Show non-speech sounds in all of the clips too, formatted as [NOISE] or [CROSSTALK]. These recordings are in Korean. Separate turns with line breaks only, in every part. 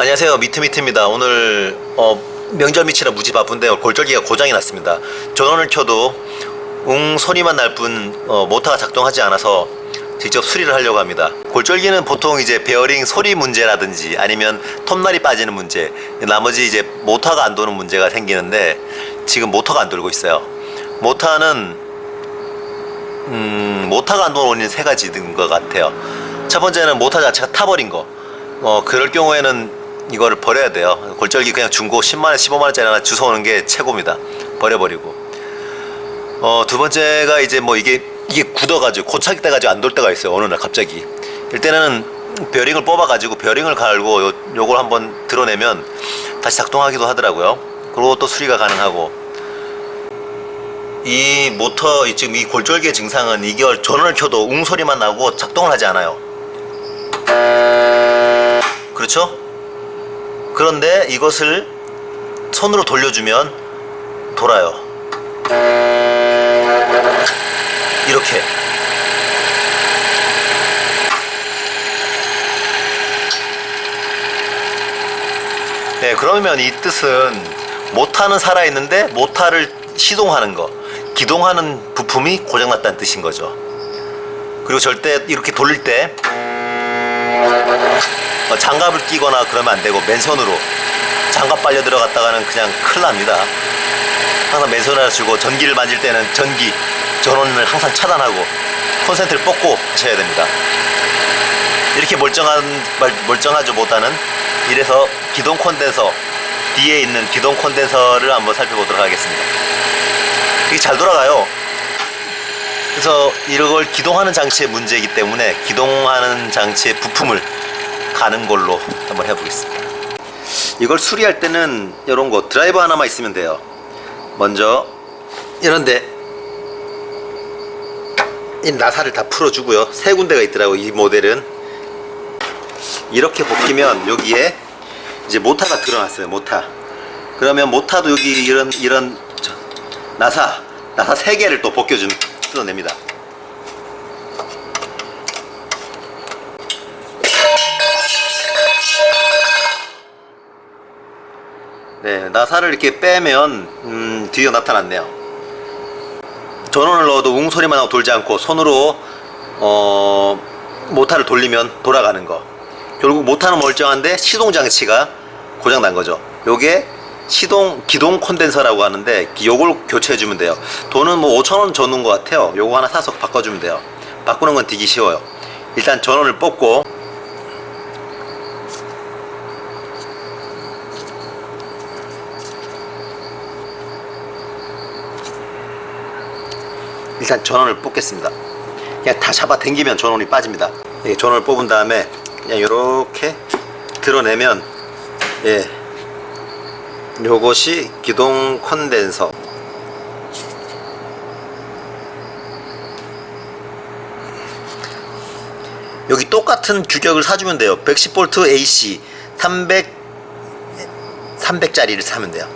안녕하세요. 미트미트입니다. 오늘 어, 명절 밑이라 무지 바쁜데 골절기가 고장이 났습니다. 전원을 켜도 웅 소리만 날뿐 어, 모터가 작동하지 않아서 직접 수리를 하려고 합니다. 골절기는 보통 이제 베어링 소리 문제라든지 아니면 톱날이 빠지는 문제 나머지 이제 모터가 안 도는 문제가 생기는데 지금 모터가 안 돌고 있어요. 모터는 음, 모터가 안 도는 원인은 세 가지인 것 같아요. 첫 번째는 모터 자체가 타버린 거. 어, 그럴 경우에는 이거를 버려야 돼요. 골절기 그냥 중고 10만원, 15만원짜리 하나 주워오는 게 최고입니다. 버려버리고. 어, 두 번째가 이제 뭐 이게, 이게 굳어가지고, 고착이 돼가지고 안 돌 때가 있어요. 어느 날 갑자기. 이때는 베어링을 뽑아가지고 베어링을 갈고 요, 요걸 한번 드러내면 다시 작동하기도 하더라고요. 그리고 또 수리가 가능하고. 이 모터, 이 지금 이 골절기의 증상은 이게 전원을 켜도 웅 소리만 나고 작동을 하지 않아요. 그렇죠? 그런데 이것을 손으로 돌려주면 돌아요. 이렇게. 네, 그러면 이 뜻은 모타는 살아있는데 모타를 시동하는 거, 기동하는 부품이 고장났다는 뜻인 거죠. 그리고 절대 이렇게 돌릴 때 어, 장갑을 끼거나 그러면 안 되고 맨손으로 장갑 빨려 들어갔다가는 그냥 큰일 납니다. 항상 맨손을 하시고 전기를 만질 때는 전기 전원을 항상 차단하고 콘센트를 뽑고 하셔야 됩니다. 이렇게 멀쩡한 말- 멀쩡하지 못하는 이래서 기동 콘덴서 뒤에 있는 기동 콘덴서를 한번 살펴보도록 하겠습니다. 이게 잘 돌아가요. 그래서 이걸 기동하는 장치의 문제이기 때문에 기동하는 장치의 부품을 가는 걸로 한번 해보겠습니다. 이걸 수리할 때는 이런 거 드라이버 하나만 있으면 돼요. 먼저 이런데 이 나사를 다 풀어주고요. 세 군데가 있더라고 이 모델은 이렇게 벗기면 여기에 이제 모타가 드러났어요. 모타. 그러면 모타도 여기 이런 이런 저, 나사 나사 세 개를 또 벗겨준 뜯어냅니다. 네, 나사를 이렇게 빼면 음, 드디어 나타났네요. 전원을 넣어도 웅 소리만 나고 돌지 않고 손으로 어, 모타를 돌리면 돌아가는 거. 결국 모타는 멀쩡한데 시동 장치가 고장 난 거죠. 요게 시동 기동 콘덴서라고 하는데 요걸 교체해 주면 돼요. 돈은 뭐 5천 원 줬는 것 같아요. 요거 하나 사서 바꿔주면 돼요. 바꾸는 건 되게 쉬워요. 일단 전원을 뽑고 일단 전원을 뽑겠습니다. 그냥 다 잡아 당기면 전원이 빠집니다. 예, 전원을 뽑은 다음에 그냥 이렇게 드러내면 예, 요것이 기동 콘덴서. 여기 똑같은 규격을 사주면 돼요. 110V AC 300 300짜리를 사면 돼요.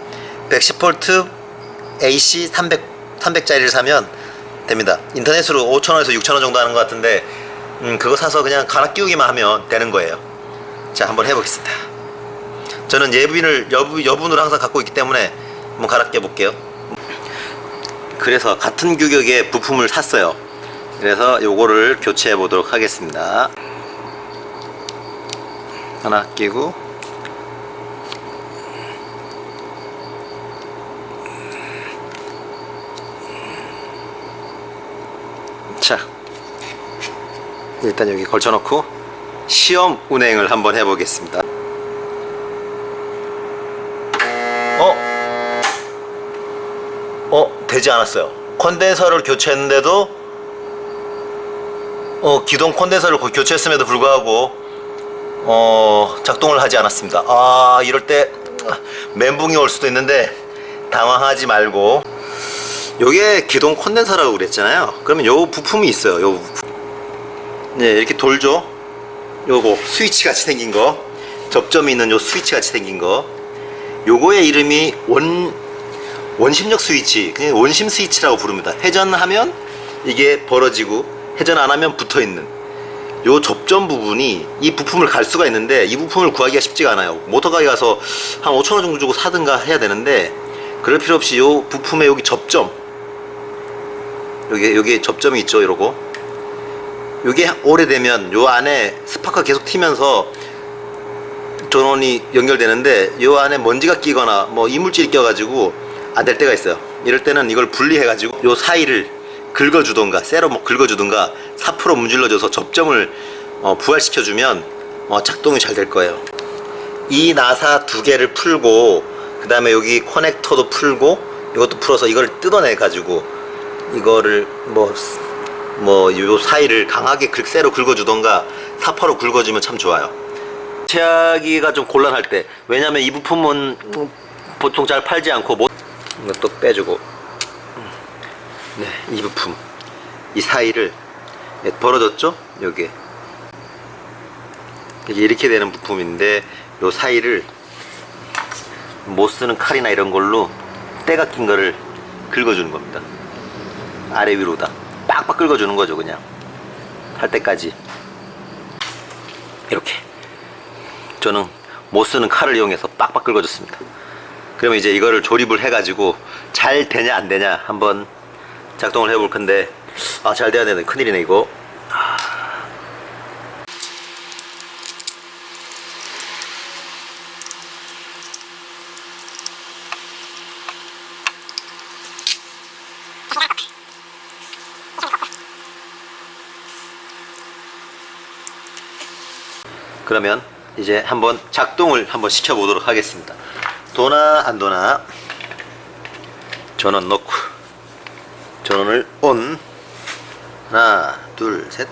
110V AC 300 300짜리를 사면 됩니다. 인터넷으로 5,000원에서 6,000원 정도 하는 것 같은데 음, 그거 사서 그냥 갈아 끼우기만 하면 되는 거예요. 자, 한번 해보겠습니다. 저는 예분을 여분, 여분으로 항상 갖고 있기 때문에 한번 갈아 껴볼게요. 그래서 같은 규격의 부품을 샀어요. 그래서 요거를 교체해 보도록 하겠습니다. 하나 끼고 일단 여기 걸쳐놓고 시험 운행을 한번 해보겠습니다. 어? 어? 되지 않았어요. 콘덴서를 교체했는데도 어, 기동 콘덴서를 고- 교체했음에도 불구하고 어, 작동을 하지 않았습니다. 아, 이럴 때 아, 멘붕이 올 수도 있는데 당황하지 말고 요게 기동 콘덴서라고 그랬잖아요. 그러면 요 부품이 있어요. 요. 네, 이렇게 돌죠. 요거 스위치 같이 생긴 거. 접점이 있는 요 스위치 같이 생긴 거. 요거의 이름이 원 원심력 스위치, 그냥 원심 스위치라고 부릅니다. 회전하면 이게 벌어지고 회전 안 하면 붙어 있는 요 접점 부분이 이 부품을 갈 수가 있는데 이 부품을 구하기가 쉽지가 않아요. 모터가게 가서 한 5천 원 정도 주고 사든가 해야 되는데 그럴 필요 없이 요 부품의 여기 접점 여기 여기 접점이 있죠, 이러고 요게 오래되면 요 안에 스파크가 계속 튀면서 전원이 연결되는데 요 안에 먼지가 끼거나 뭐 이물질이 껴가지고 안 될 때가 있어요. 이럴 때는 이걸 분리해가지고 요 사이를 긁어주던가 쇠로 뭐 긁어주던가 사포로 문질러줘서 접점을 어, 부활시켜주면 어, 작동이 잘 될 거예요. 이 나사 두 개를 풀고 그 다음에 여기 커넥터도 풀고 이것도 풀어서 이걸 뜯어내 가지고 이거를 뭐 뭐 요 사이를 강하게 긁 쇠로 긁어주던가 사포로 긁어주면 참 좋아요. 체하기가 좀 곤란할 때 왜냐면 이 부품은 음, 보통 잘 팔지 않고 못 이것도 빼주고 네, 이 부품 이 사이를 네, 벌어졌죠? 여기 이게 이렇게 되는 부품인데 요 사이를 못 쓰는 칼이나 이런 걸로 때가 낀 거를 긁어주는 겁니다. 아래 위로다 빡빡 긁어주는 거죠 그냥 할 때까지 이렇게 저는 못 쓰는 칼을 이용해서 빡빡 긁어줬습니다. 그러면 이제 이거를 조립을 해가지고 잘 되냐 안 되냐 한번 작동을 해볼 건데 아 잘 돼야 되네 큰일이네 이거 그러면 이제 한번 작동을 한번 시켜보도록 하겠습니다. 도나 안 도나? 전원 넣고 전원을 온 하나 둘 셋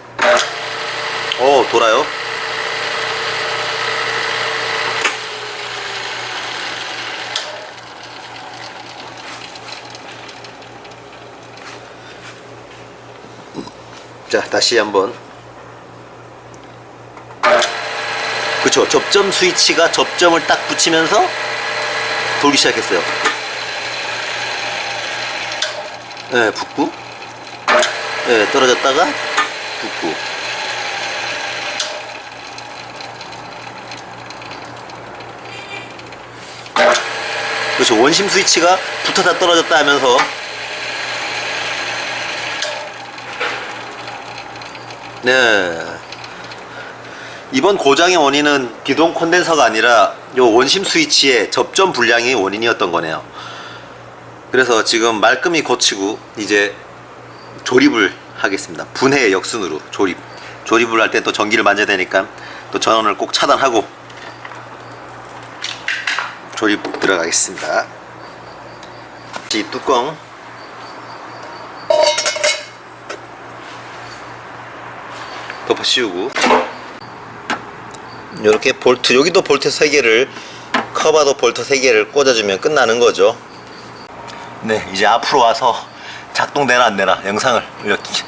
오 돌아요. 자 다시 한번 그쵸. 접점 스위치가 접점을 딱 붙이면서 돌기 시작했어요. 네 붙고. 네 떨어졌다가 붙고. 그렇죠. 원심 스위치가 붙었다 떨어졌다 하면서. 네 이번 고장의 원인은 기동 콘덴서가 아니라 요 원심 스위치의 접점 불량이 원인이었던 거네요. 그래서 지금 말끔히 고치고 이제 조립을 하겠습니다. 분해 역순으로 조립. 조립을 할 때 또 전기를 만져야 되니까 또 전원을 꼭 차단하고 조립 들어가겠습니다. 이 뚜껑 덮어 씌우고 이렇게 볼트 여기도 볼트 3개를 커버도 볼트 3개를 꽂아주면 끝나는 거죠. 네 이제 앞으로 와서 작동되나 안 되나 영상을 이렇게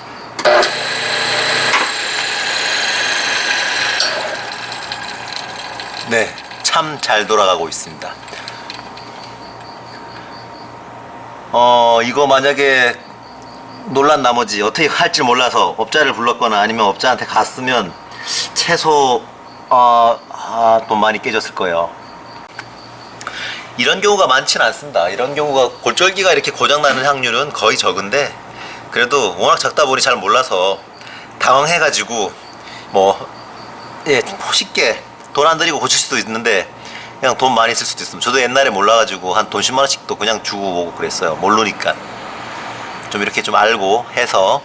네참 잘 돌아가고 있습니다. 어 이거 만약에 놀란 나머지 어떻게 할지 몰라서 업자를 불렀거나 아니면 업자한테 갔으면 최소 어, 아, 돈 많이 깨졌을 거예요. 이런 경우가 많지는 않습니다. 이런 경우가 골절기가 이렇게 고장나는 확률은 거의 적은데 그래도 워낙 작다 보니 잘 몰라서 당황해가지고 뭐 예, 쉽게 돈 안 들이고 고칠 수도 있는데 그냥 돈 많이 쓸 수도 있습니다. 저도 옛날에 몰라가지고 한 돈 10만 원씩도 그냥 주고 오고 그랬어요. 모르니까 좀 이렇게 좀 알고 해서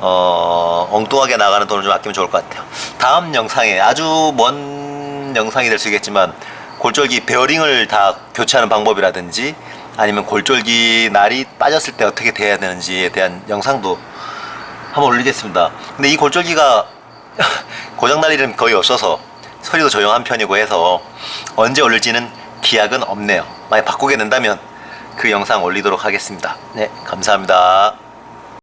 어, 엉뚱하게 나가는 돈을 좀 아끼면 좋을 것 같아요. 다음 영상에 아주 먼 영상이 될 수 있겠지만 골절기 베어링을 다 교체하는 방법이라든지 아니면 골절기 날이 빠졌을 때 어떻게 돼야 되는지에 대한 영상도 한번 올리겠습니다. 근데 이 골절기가 [LAUGHS] 고장 날 일은 거의 없어서 소리도 조용한 편이고 해서 언제 올릴지는 기약은 없네요. 만약 바꾸게 된다면 그 영상 올리도록 하겠습니다. 네, 감사합니다.